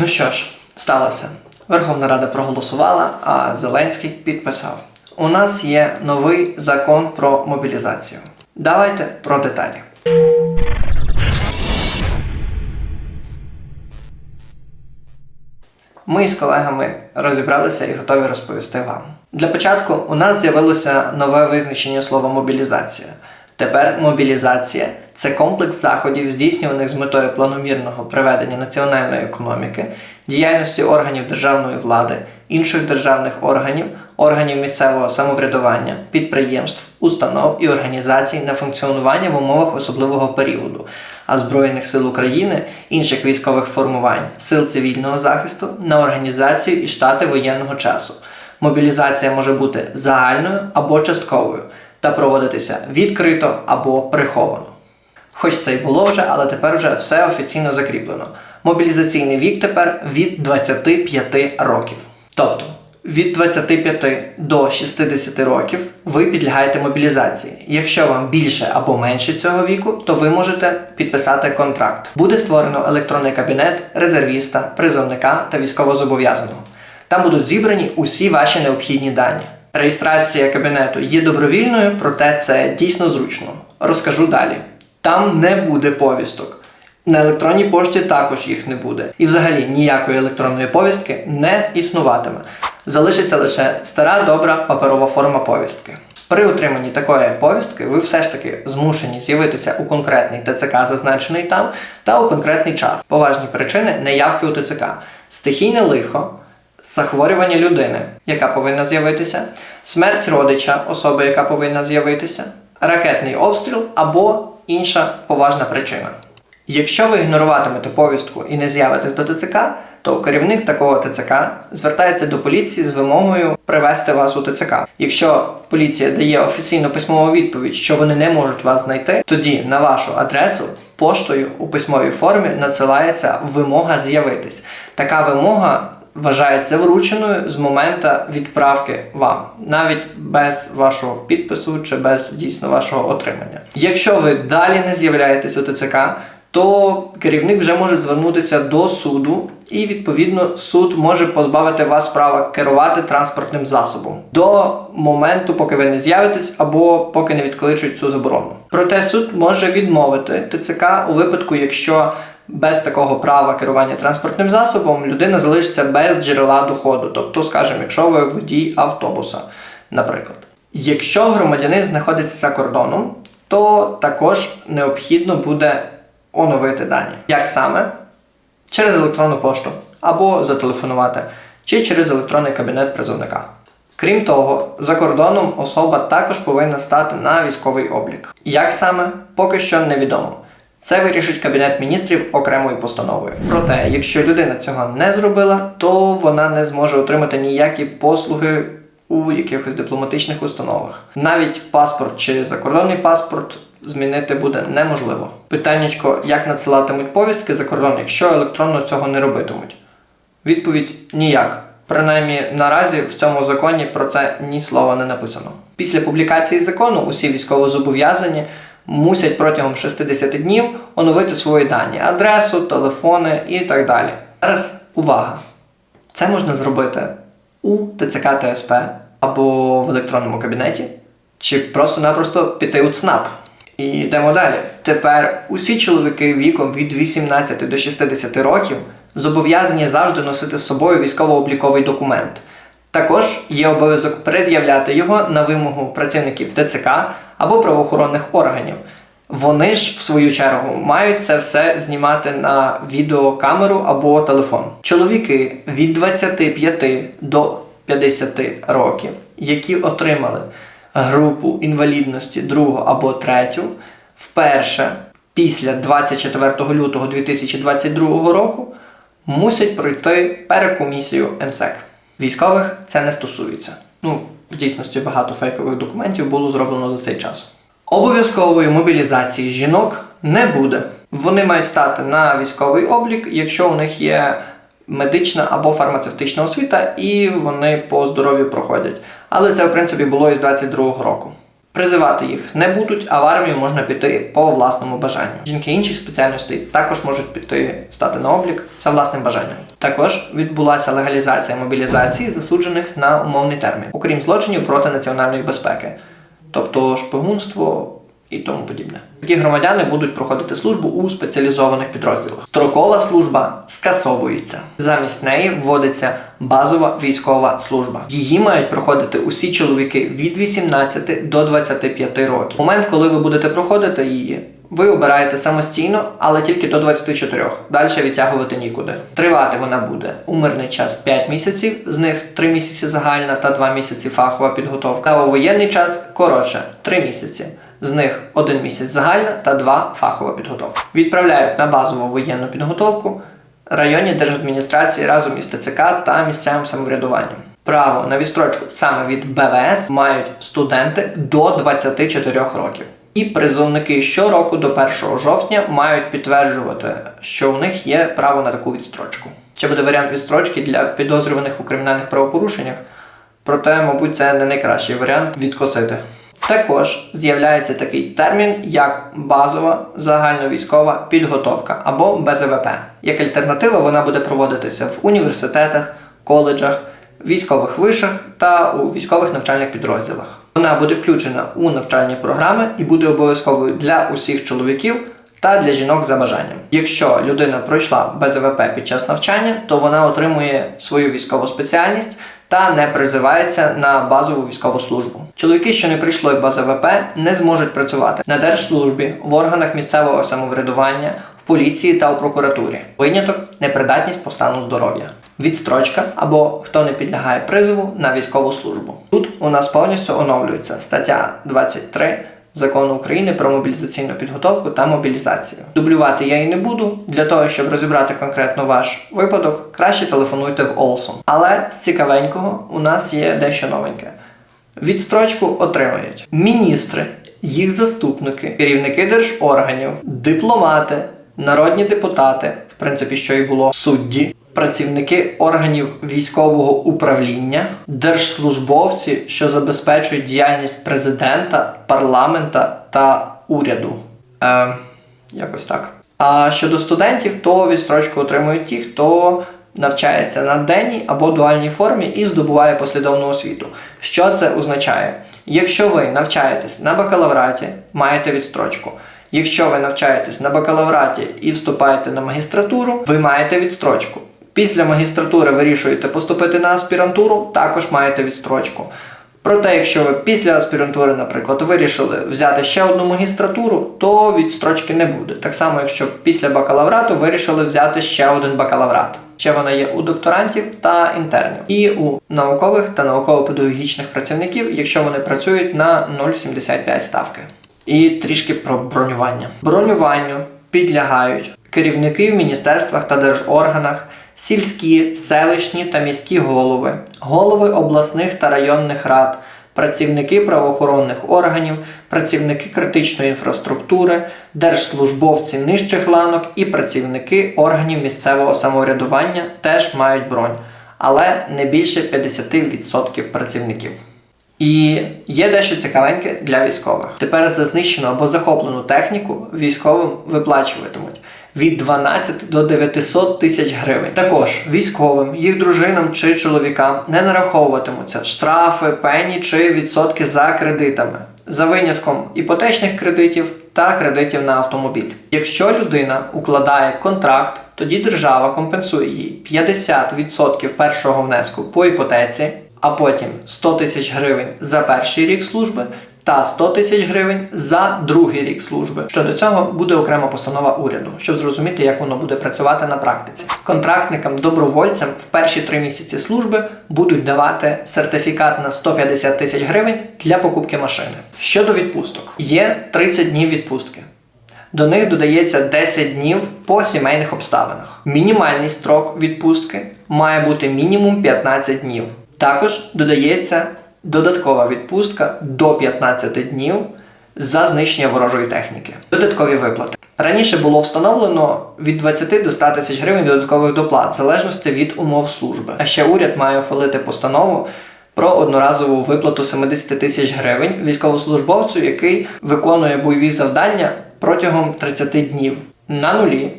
Ну що ж, сталося. Верховна Рада проголосувала, а Зеленський підписав. У нас є новий закон про мобілізацію. Давайте про деталі. Ми з колегами розібралися і готові розповісти вам. Для початку у нас з'явилося нове визначення слова мобілізація. Тепер мобілізація це комплекс заходів, здійснюваних з метою планомірного приведення національної економіки, діяльності органів державної влади, інших державних органів, органів місцевого самоврядування, підприємств, установ і організацій на функціонування в умовах особливого періоду, а Збройних сил України, інших військових формувань, сил цивільного захисту на організацію і штати воєнного часу. Мобілізація може бути загальною або частковою та проводитися відкрито або приховано. Хоч це й було вже, але тепер вже все офіційно закріплено. Мобілізаційний вік тепер від 25 років. Тобто від 25 до 60 років ви підлягаєте мобілізації. Якщо вам більше або менше цього віку, то ви можете підписати контракт. Буде створено електронний кабінет резервіста, призовника та військовозобов'язаного. Там будуть зібрані усі ваші необхідні дані. Реєстрація кабінету є добровільною, проте це дійсно зручно. Розкажу далі. Там не буде повісток. На електронній пошті також їх не буде. І взагалі ніякої електронної повістки не існуватиме. Залишиться лише стара добра паперова форма повістки. При отриманні такої повістки ви все ж таки змушені з'явитися у конкретний ТЦК, зазначений там, та у конкретний час. Поважні причини неявки у ТЦК, стихійне лихо, захворювання людини, яка повинна з'явитися, смерть родича, особи, яка повинна з'явитися, ракетний обстріл або інша поважна причина. Якщо ви ігноруватимете повістку і не з'явитесь до ТЦК, то керівник такого ТЦК звертається до поліції з вимогою привезти вас у ТЦК. Якщо поліція дає офіційну письмову відповідь, що вони не можуть вас знайти, тоді на вашу адресу поштою у письмовій формі надсилається вимога з'явитись. Така вимога вважається врученою з моменту відправки вам, навіть без вашого підпису чи без дійсно вашого отримання. Якщо ви далі не з'являєтесь у ТЦК, то керівник вже може звернутися до суду, і відповідно суд може позбавити вас права керувати транспортним засобом до моменту, поки ви не з'явитесь, або поки не відкличуть цю заборону. Проте суд може відмовити ТЦК у випадку, якщо без такого права керування транспортним засобом людина залишиться без джерела доходу, тобто, скажімо, якщо ви водій автобуса, наприклад. Якщо громадянин знаходиться за кордоном, то також необхідно буде оновити дані. Як саме? Через електронну пошту або зателефонувати, чи через електронний кабінет призовника. Крім того, за кордоном особа також повинна стати на військовий облік. Як саме, поки що невідомо. Це вирішить Кабінет міністрів окремою постановою. Проте, якщо людина цього не зробила, то вона не зможе отримати ніякі послуги у якихось дипломатичних установах. Навіть паспорт чи закордонний паспорт змінити буде неможливо. Питаннячко, як надсилатимуть повістки за кордон, якщо електронно цього не робитимуть? Відповідь ніяк. Принаймні наразі в цьому законі про це ні слова не написано. Після публікації закону усі військовозобов'язані мусять протягом 60 днів оновити свої дані, адресу, телефони і так далі. Зараз увага! Це можна зробити у ТЦК ТСП або в електронному кабінеті, чи просто-напросто піти у ЦНАП. І йдемо далі. Тепер усі чоловіки віком від 18 до 60 років зобов'язані завжди носити з собою військово-обліковий документ. Також є обов'язок пред'являти його на вимогу працівників ТЦК або правоохоронних органів. Вони ж, в свою чергу, мають це все знімати на відеокамеру або телефон. Чоловіки від 25 до 50 років, які отримали групу інвалідності другу або третю, вперше після 24 лютого 2022 року мусять пройти перекомісію МСЕК. Військових це не стосується. Ну, в дійсності багато фейкових документів було зроблено за цей час. Обов'язкової мобілізації жінок не буде. Вони мають стати на військовий облік, якщо у них є медична або фармацевтична освіта, і вони по здоров'ю проходять. Але це, в принципі, було із 22-го року. Призивати їх не будуть, а в армію можна піти по власному бажанню. Жінки інших спеціальностей також можуть піти стати на облік за власним бажанням. Також відбулася легалізація мобілізації засуджених на умовний термін, окрім злочинів проти національної безпеки, тобто шпигунство і тому подібне. Такі громадяни будуть проходити службу у спеціалізованих підрозділах. Строкова служба скасовується. Замість неї вводиться базова військова служба. Її мають проходити усі чоловіки від 18 до 25 років. Момент, коли ви будете проходити її. Ви обираєте самостійно, але тільки до 24. Далі відтягувати нікуди. Тривати вона буде у мирний час 5 місяців, з них 3 місяці загальна та 2 місяці фахова підготовка. А у воєнний час коротше 3 місяці. З них один місяць загальна та два фахова підготовка. Відправляють на базову воєнну підготовку районні держадміністрації разом із ТЦК та місцевим самоврядуванням. Право на відстрочку саме від БВС мають студенти до 24 років. І призовники щороку до 1 жовтня мають підтверджувати, що у них є право на таку відстрочку. Ще буде варіант відстрочки для підозрюваних у кримінальних правопорушеннях, проте, мабуть, це не найкращий варіант відкосити. Також з'являється такий термін, як базова загальновійськова підготовка або БЗВП. Як альтернатива, вона буде проводитися в університетах, коледжах, військових вишах та у військових навчальних підрозділах. Вона буде включена у навчальні програми і буде обов'язковою для усіх чоловіків та для жінок за бажанням. Якщо людина пройшла БЗВП під час навчання, то вона отримує свою військову спеціальність та не призивається на базову військову службу. Чоловіки, що не прийшли БЗВП, не зможуть працювати на держслужбі, в органах місцевого самоврядування, в поліції та у прокуратурі. Виняток непридатність по стану здоров'я. Відстрочка або хто не підлягає призову на військову службу. Тут у нас повністю оновлюється стаття 23 Закону України про мобілізаційну підготовку та мобілізацію. Дублювати я і не буду. Для того, щоб розібрати конкретно ваш випадок, краще телефонуйте в Олсон. Але з цікавенького у нас є дещо новеньке. Відстрочку отримають міністри, їх заступники, керівники держорганів, дипломати, народні депутати, в принципі, що і було судді, працівники органів військового управління, держслужбовці, що забезпечують діяльність президента, парламента та уряду. Е, якось так. А щодо студентів, то відстрочку отримують ті, хто навчається на денній або дуальній формі і здобуває послідовну освіту. Що це означає? Якщо ви навчаєтесь на бакалавраті, маєте відстрочку. Якщо ви навчаєтесь на бакалавраті і вступаєте на магістратуру, ви маєте відстрочку. Після магістратури вирішуєте поступити на аспірантуру, також маєте відстрочку. Проте, якщо ви після аспірантури, наприклад, вирішили взяти ще одну магістратуру, то відстрочки не буде. Так само, якщо після бакалаврату вирішили взяти ще один бакалаврат. Ще вона є у докторантів та інтернів, і у наукових та науково-педагогічних працівників, якщо вони працюють на 0,75 ставки. І трішки про бронювання. Бронюванню підлягають керівники в міністерствах та держорганах, сільські, селищні та міські голови, голови обласних та районних рад, працівники правоохоронних органів, працівники критичної інфраструктури, держслужбовці нижчих ланок і працівники органів місцевого самоврядування теж мають бронь, але не більше 50% працівників. І є дещо цікавеньке для військових. Тепер за знищену або захоплену техніку військовим виплачуватимуть від 12 до 900 тисяч гривень. Також військовим, їх дружинам чи чоловікам не нараховуватимуться штрафи, пені чи відсотки за кредитами, за винятком іпотечних кредитів та кредитів на автомобіль. Якщо людина укладає контракт, тоді держава компенсує їй 50% першого внеску по іпотеці, а потім 100 тисяч гривень за перший рік служби та 100 тисяч гривень за другий рік служби. Щодо цього буде окрема постанова уряду, щоб зрозуміти, як воно буде працювати на практиці. Контрактникам, добровольцям в перші три місяці служби будуть давати сертифікат на 150 тисяч гривень для покупки машини. Щодо відпусток, є 30 днів відпустки. До них додається 10 днів по сімейних обставинах. Мінімальний строк відпустки має бути мінімум 15 днів. Також додається додаткова відпустка до 15 днів за знищення ворожої техніки. Додаткові виплати. Раніше було встановлено від 20 до 100 тисяч гривень додаткових доплат, в залежності від умов служби. А ще уряд має ухвалити постанову про одноразову виплату 70 тисяч гривень військовослужбовцю, який виконує бойові завдання протягом 30 днів на нулі.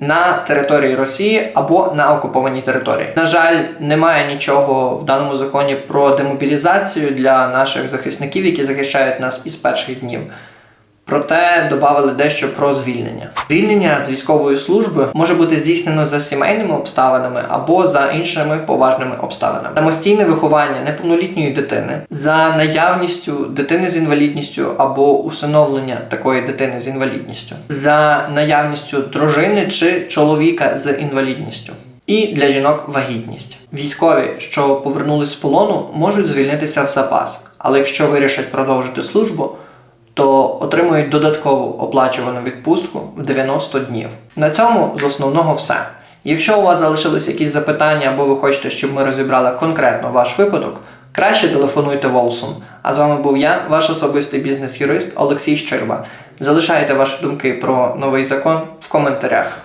На території Росії або на окупованій території. На жаль, немає нічого в даному законі про демобілізацію для наших захисників, які захищають нас із перших днів. Проте додали дещо про звільнення. Звільнення з військової служби може бути здійснено за сімейними обставинами або за іншими поважними обставинами. Самостійне виховання неповнолітньої дитини за наявністю дитини з інвалідністю або усиновлення такої дитини з інвалідністю, за наявністю дружини чи чоловіка з інвалідністю. І для жінок вагітність. Військові, що повернулись з полону, можуть звільнитися в запас, але якщо вирішать продовжити службу, то отримують додаткову оплачувану відпустку в 90 днів. На цьому з основного все. Якщо у вас залишились якісь запитання або ви хочете, щоб ми розібрали конкретно ваш випадок, краще телефонуйте Волсун. А з вами був я, ваш особистий бізнес-юрист Олексій Щерба. Залишайте ваші думки про новий закон в коментарях.